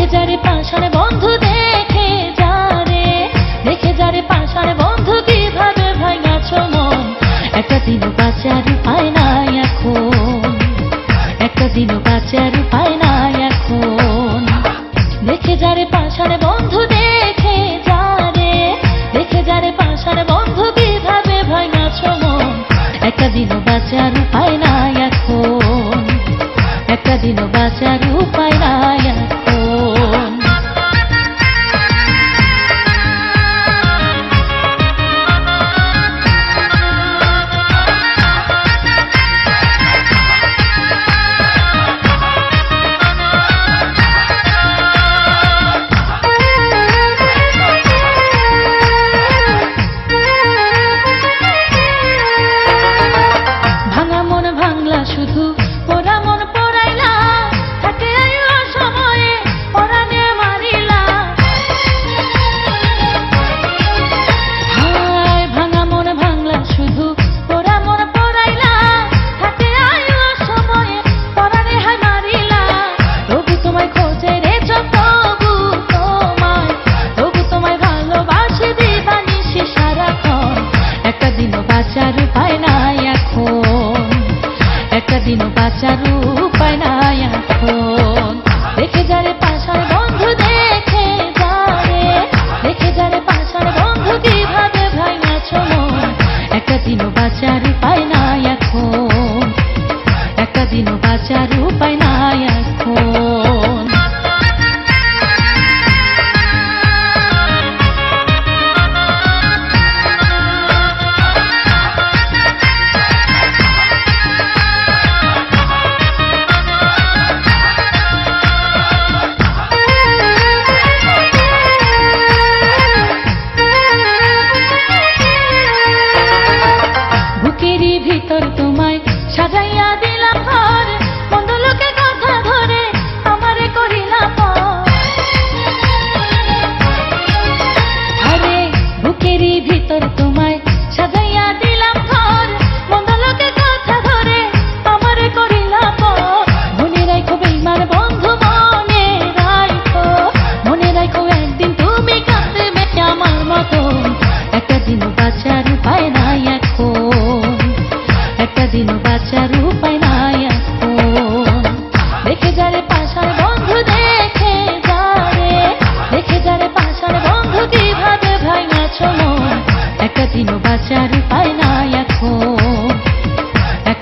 দেখে যারে বন্ধু, দেখে একটা দিনও বাঁচার উপায় এখন। একটা উপায় নাই এখন। দেখে যারে পাশানে বন্ধু দেখ বাঁচার উপায় নাই এখন। একটা দিনও বাঁচার উপায় নাই এখন। দেখে যারে পাশার বন্ধু, দেখে যারে। দেখে যারে পাশার বন্ধু কীভাবে ভাঙা শোনো একটা দিনও বাঁচার উপায় না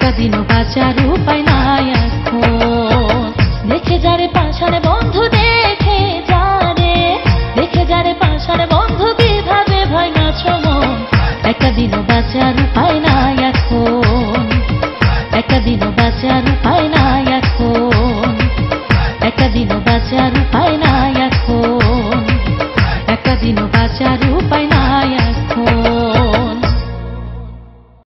একটা দিনও বাঁচার উপায় নাই এখন। দেখে যারে